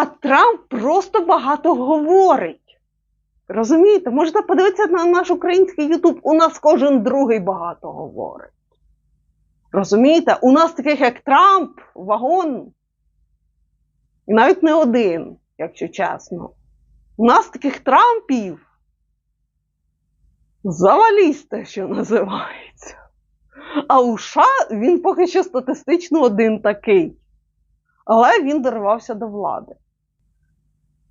А Трамп просто багато говорить. Розумієте, можете подивитися на наш український Ютуб. У нас кожен другий багато говорить. Розумієте? У нас таких як Трамп, вагон. І навіть не один, якщо чесно. У нас таких Трампів. Завалість те, що називається. А у США він поки що статистично один такий. Але він дорвався до влади.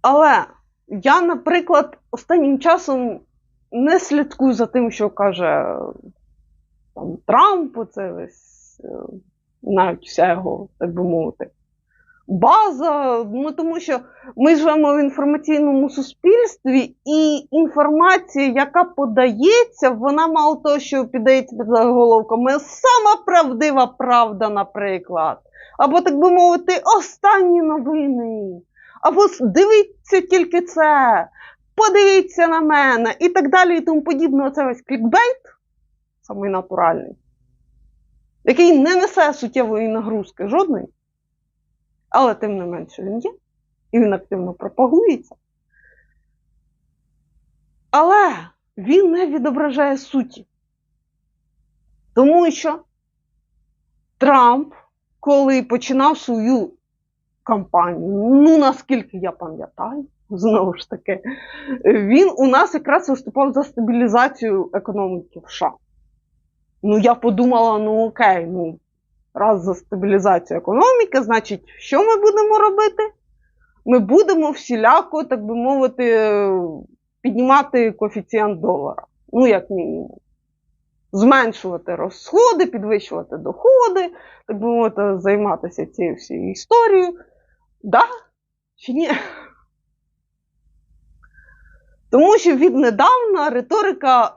Але я, наприклад, останнім часом не слідкую за тим, що каже там, Трамп, оце весь, е, навіть вся його, так би мовити, база. Ну, тому що ми живемо в інформаційному суспільстві, і інформація, яка подається, вона мало того, що піддається під заголовками сама правдива правда, наприклад. Або, так би мовити, останні новини. Або дивіться тільки це, подивіться на мене, і так далі, і тому подібне. Оце весь клікбейт, самий натуральний, який не несе суттєвої нагрузки жодної, але тим не менше він є, і він активно пропагується. Але він не відображає суті. Тому що Трамп, коли починав свою кампанію, ну наскільки я пам'ятаю, знову ж таки, він у нас якраз виступав за стабілізацію економіки в США. Ну, я подумала: ну окей, ну, раз за стабілізацію економіки, значить, що ми будемо робити? Ми будемо всіляко, так би мовити, піднімати коефіцієнт долара. Ну, як мінімум. Зменшувати розходи, підвищувати доходи, так би мовити, займатися цією всією історією. Да? Чи ні? Тому що віднедавна риторика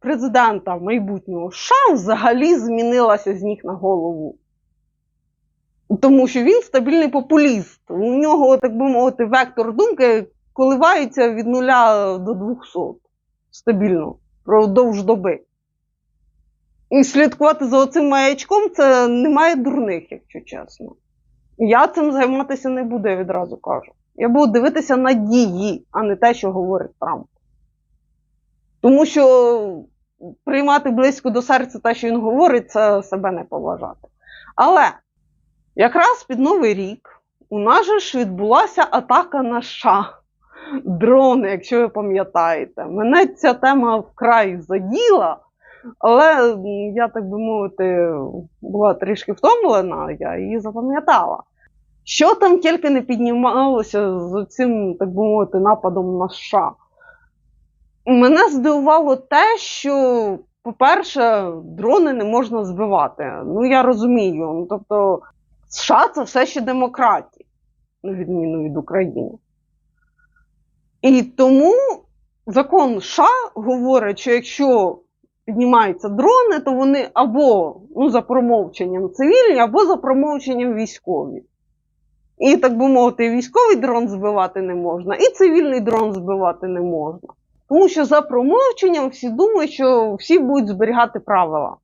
президента майбутнього США взагалі змінилася з ніг на голову. Тому що він стабільний популіст. У нього, так би мовити, вектор думки коливається від нуля до 200 стабільно впродовж доби. І слідкувати за оцим маячком це немає дурних, якщо чесно. Я цим займатися не буду, я відразу кажу. Я буду дивитися на дії, а не те, що говорить Трамп. Тому що приймати близько до серця те, що він говорить, це себе не поважати. Але якраз під Новий рік у нас же ж відбулася атака на США. Дрони, якщо ви пам'ятаєте. Мене ця тема вкрай заділа, але я, так би мовити, була трішки втомлена, я її запам'ятала. Що там тільки не піднімалося з цим, так би мовити, нападом на США. Мене здивувало те, що, по-перше, дрони не можна збивати. Ну, я розумію. Ну, тобто, США це все ще демократія, на відміну від України. І тому закон США говорить, що якщо піднімаються дрони, то вони або ну, за промовченням цивільні, або за промовченням військові. І, так би мовити, військовий дрон збивати не можна, і цивільний дрон збивати не можна. Тому що за промовченням всі думають, що всі будуть зберігати правила.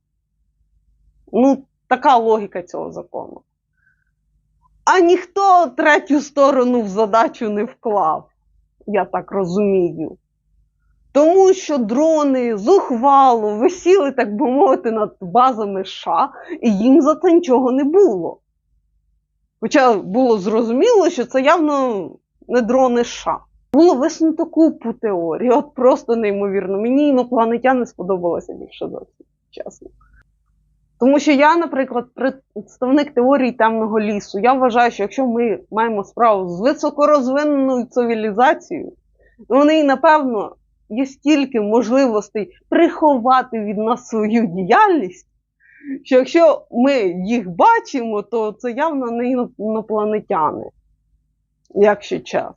Ну, така логіка цього закону. А ніхто третю сторону в задачу не вклав, я так розумію. Тому що дрони зухвало висіли, так би мовити, над базами США, і їм за це нічого не було. Хоча було зрозуміло, що це явно не дрони США. Було висунуто купу теорій, от просто неймовірно. Мені інопланетяни сподобалося більше все, чесно. Тому що я, наприклад, представник теорії темного лісу. Я вважаю, що якщо ми маємо справу з високорозвиненою цивілізацією, то вони, напевно, є стільки можливостей приховати від нас свою діяльність, що якщо ми їх бачимо, то це явно не інопланетяни, якщо час.